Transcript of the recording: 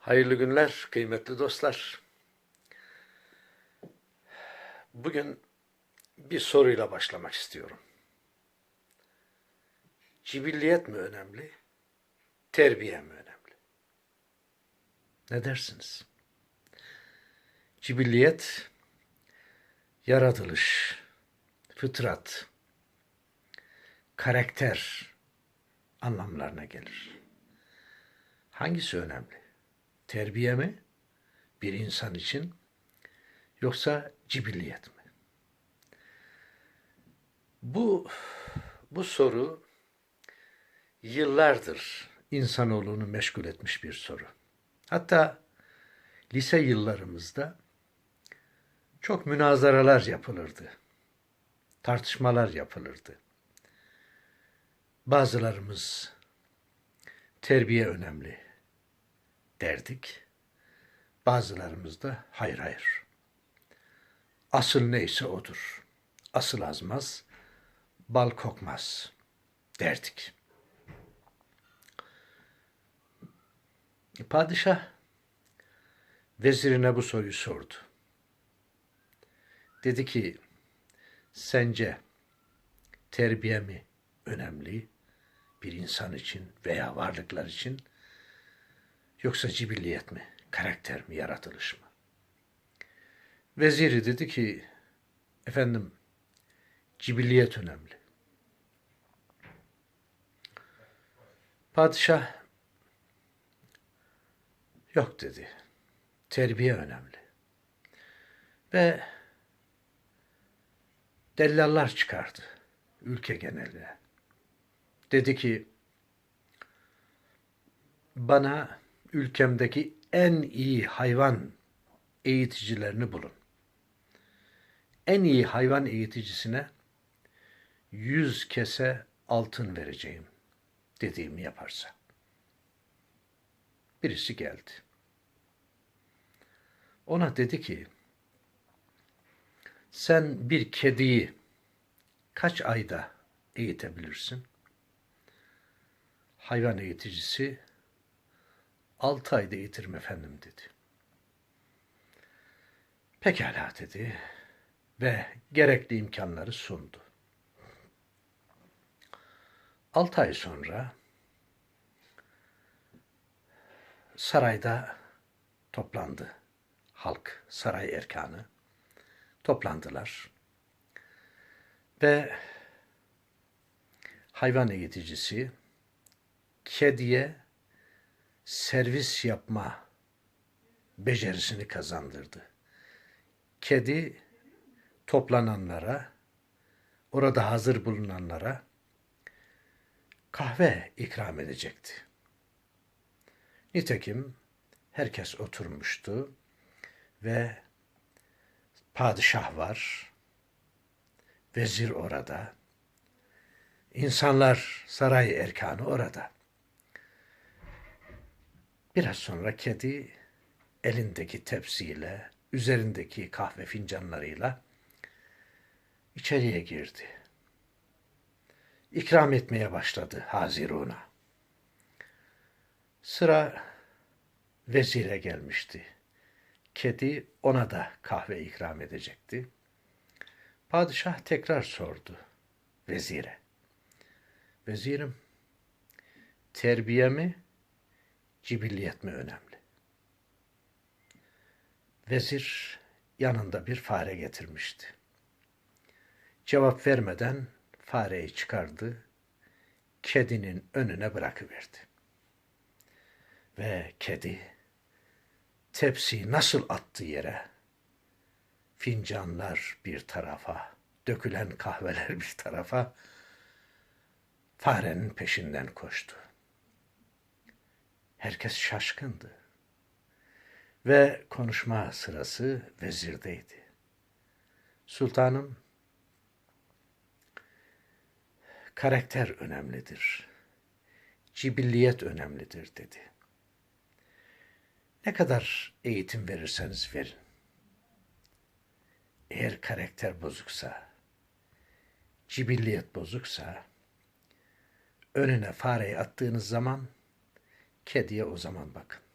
Hayırlı günler kıymetli dostlar. Bugün bir soruyla başlamak istiyorum. Cibilliyet mi önemli, terbiye mi önemli? Ne dersiniz? Cibilliyet, yaratılış, fıtrat, karakter anlamlarına gelir. Hangisi önemli? Terbiye mi bir insan için yoksa cibilliyet mi? Bu bu soru yıllardır insanoğlunu meşgul etmiş bir soru. Hatta lise yıllarımızda çok münazaralar yapılırdı. Tartışmalar yapılırdı. Bazılarımız terbiye önemli derdik. Bazılarımız da hayır hayır. Asıl neyse odur. Asıl azmaz, bal kokmaz derdik. Padişah vezirine bu soruyu sordu. Dedi ki, sence terbiye mi önemli bir insan için veya varlıklar için yoksa cibilliyet mi, karakter mi, yaratılış mı? Veziri dedi ki, efendim cibilliyet önemli. Padişah yok dedi. Terbiye önemli. Ve dellallar çıkardı ülke geneline. Dedi ki bana ülkemdeki en iyi hayvan eğiticilerini bulun. En iyi hayvan eğiticisine yüz kese altın vereceğim dediğimi yaparsa. Birisi geldi. Ona dedi ki, sen bir kediyi kaç ayda eğitebilirsin? Hayvan eğiticisi altı ayda eğitirim efendim dedi. Pekala dedi ve gerekli imkanları sundu. Altı ay sonra sarayda toplandı halk, saray erkanı toplandılar. Ve hayvan eğiticisi kediye servis yapma becerisini kazandırdı. Kedi toplananlara, orada hazır bulunanlara kahve ikram edecekti. Nitekim herkes oturmuştu ve padişah var, vezir orada, insanlar saray erkanı orada. Biraz sonra kedi elindeki tepsiyle, üzerindeki kahve fincanlarıyla içeriye girdi. İkram etmeye başladı Hazirun'a. Sıra vezire gelmişti. Kedi ona da kahve ikram edecekti. Padişah tekrar sordu vezire. Vezirim, terbiye mi, cibilliyet mi önemli? Vezir yanında bir fare getirmişti. Cevap vermeden fareyi çıkardı, kedinin önüne bırakıverdi. Ve kedi tepsiyi nasıl attı yere? Fincanlar bir tarafa, dökülen kahveler bir tarafa, farenin peşinden koştu. Herkes şaşkındı. Ve konuşma sırası vezirdeydi. Sultanım, karakter önemlidir. Cibilliyet önemlidir dedi. Ne kadar eğitim verirseniz verin. Eğer karakter bozuksa, cibilliyet bozuksa, önüne fareyi attığınız zaman kediye o zaman bakın.